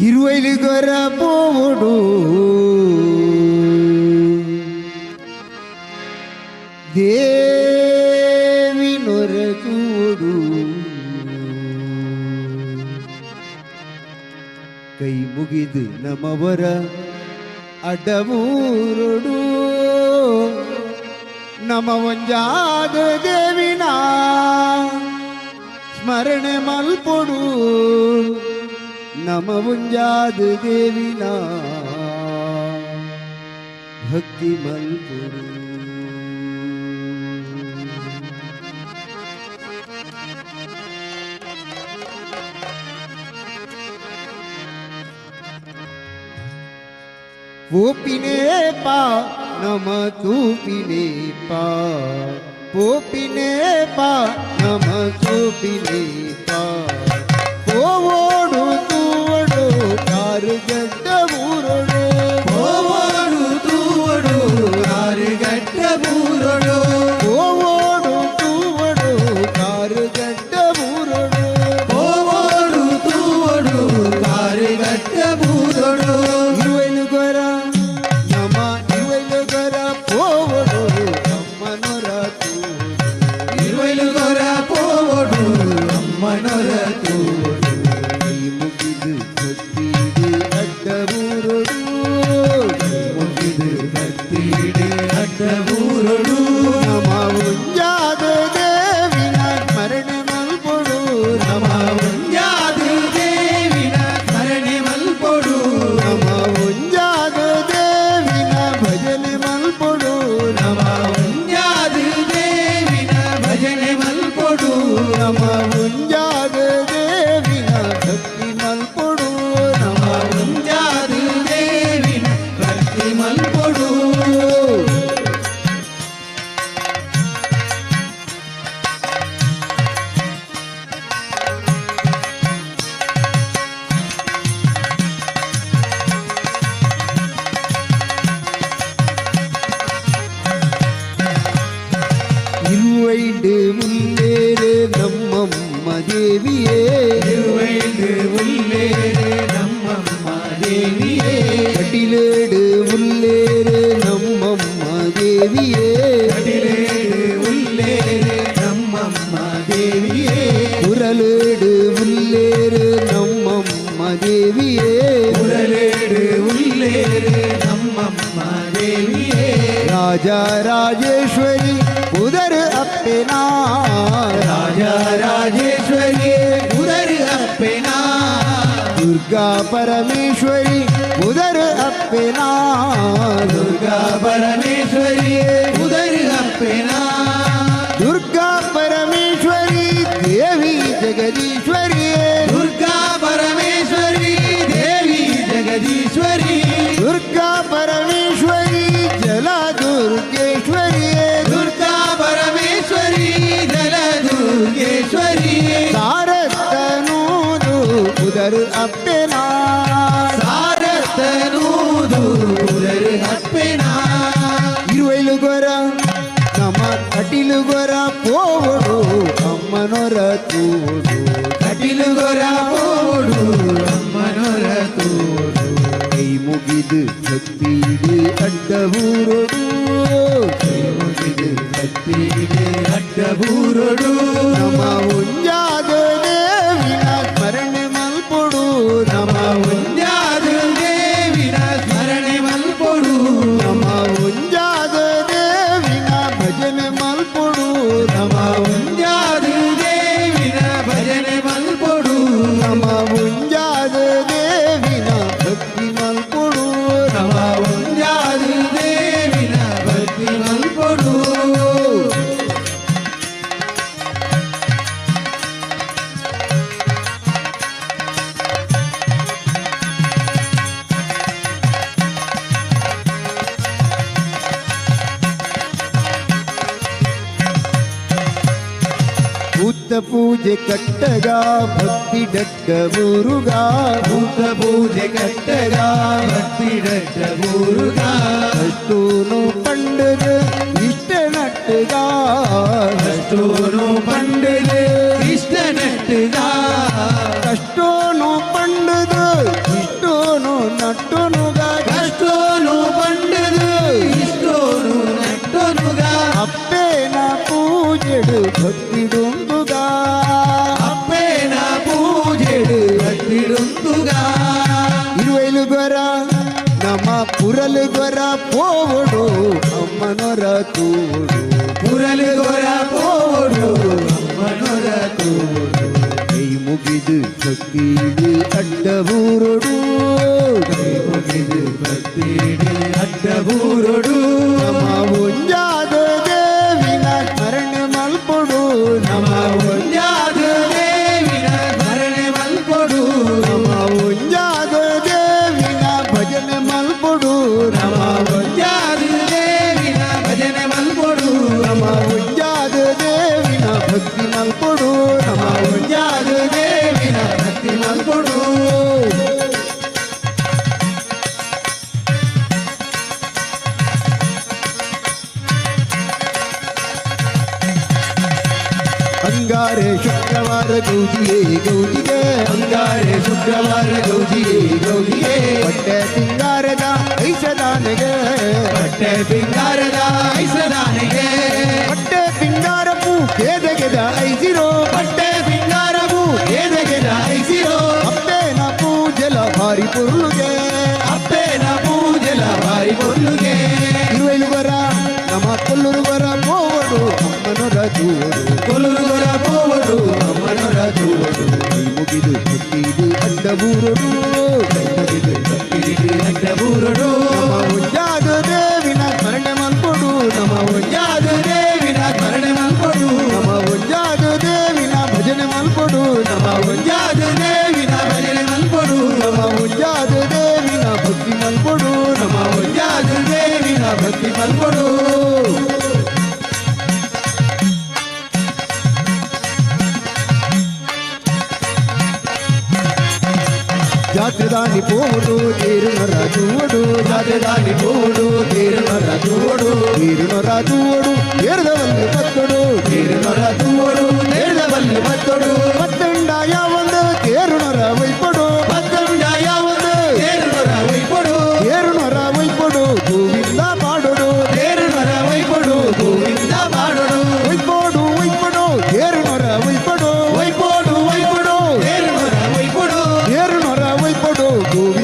ఇరువైలు గొర్ర పోవుడు దేవి నొరచూడు ಕೈ ಮುಗಿದು ನಮವರ ಅಡ್ಡಮೂರುಡು ನಮ ಒಂಜಾದ ದೇವಿನ ಸ್ಮರಣೆ ಮಲ್ಪೊಡು नमवुञ्जाद् देविना भक्तिमल्पुरु वो पिने पा नम तू पीने पा। वो पिने पा नम तू पिने पा। தேவியே. கடிலேடு உள்ளேரே நம்மம்மா தேவியே. குரலேடு உள்ளேறு நம்மம்மா தேவியே. குரலேடு உள்ளேரே நம்மம்மா தேவியே. ராஜா ராஜேஸ்வரி உதர் அப்பேனா. ராஜா ராஜேஸ்வரியே உதரு அப்பேனா. दुर्गा परमेश्वरी उधर अपना। दुर्गा परमेश्वरी పోవుడు అమ్మనొర తూడు కటిలు గొర పోడు అమ్మనొర తోడు ಕೈ ಮುಗಿದು ಭಕ್ತಿಗೆ ಅಡ್ಡಬೂರೊಡು ముగిదు భక్తిడే అడ్డబూరుడు ನಮ పూజೆ ಕಟ್ಟಗ ಭಕ್ತಿ ಡಟ್ಟ ಊರುಗ ಭೂತ ಪೂಜೆ ಕಟ್ಟಗ ಭಕ್ತಿ ಡಟ್ಟ ಊರುಗ ಅಷ್ಟೂನು ಕಂಡದ ಇಷ್ಟ ನಟ್ಟಗ ಅಷ್ಟೂನು ನಮ್ಮ ಪುರಲುಗೊರ ಪೋವಡು ಅಮ್ಮನೊರ ತೋಡು ಪುರಲುಗೊರ ಪೋವಡು ಅಮ್ಮನೊರ ತೋಡು ಕೈ ಮುಗಿದು ಭಕ್ತಿಡು ಅಡ್ಡಬೂರೊಡು ಕೈ ಮುಗಿದು ಭಕ್ತಿಡು ಅಡ್ಡಬೂರೊಡು अंगारे शुक्रवार गौजिए गौजिए अंगारे शुक्रवार गौजिए गौजिए पट्टे पिंगारदा ऐसे दानगे पट्टे पिंगारदा ऐसे दानगे పోవడు కొలుగుర పోవడు అమ్మనుర చూవడు నీ ముగిదు పుట్టిది అడ్డబూరుడు ముగిదు పుట్టిది అడ్డబూరుడు ఉద్యాదు దేవిన మరణమల్పుడు నమ ఉద్యాదు దేవిన మరణమల్పుడు నమ ఉద్యాదు దేవిన భజన మల్పుడు నమ ఉద్యాదు దేవిన భజన మల్పుడు నమ ఉద్యాదు దేవిన భక్తి మల్పుడు నమ ఉద్యాదు దేవిన జాతి దాని పోడు తీరున రాజువుడు జాతి దాని పోడు తీరున రాజువుడు తీరున రాజువుడు ఏర్దవల్లి భక్తుడు. తీరున రాజువుడు ఏర్దవల్లి భక్తుడు. పత్తండా యావ Por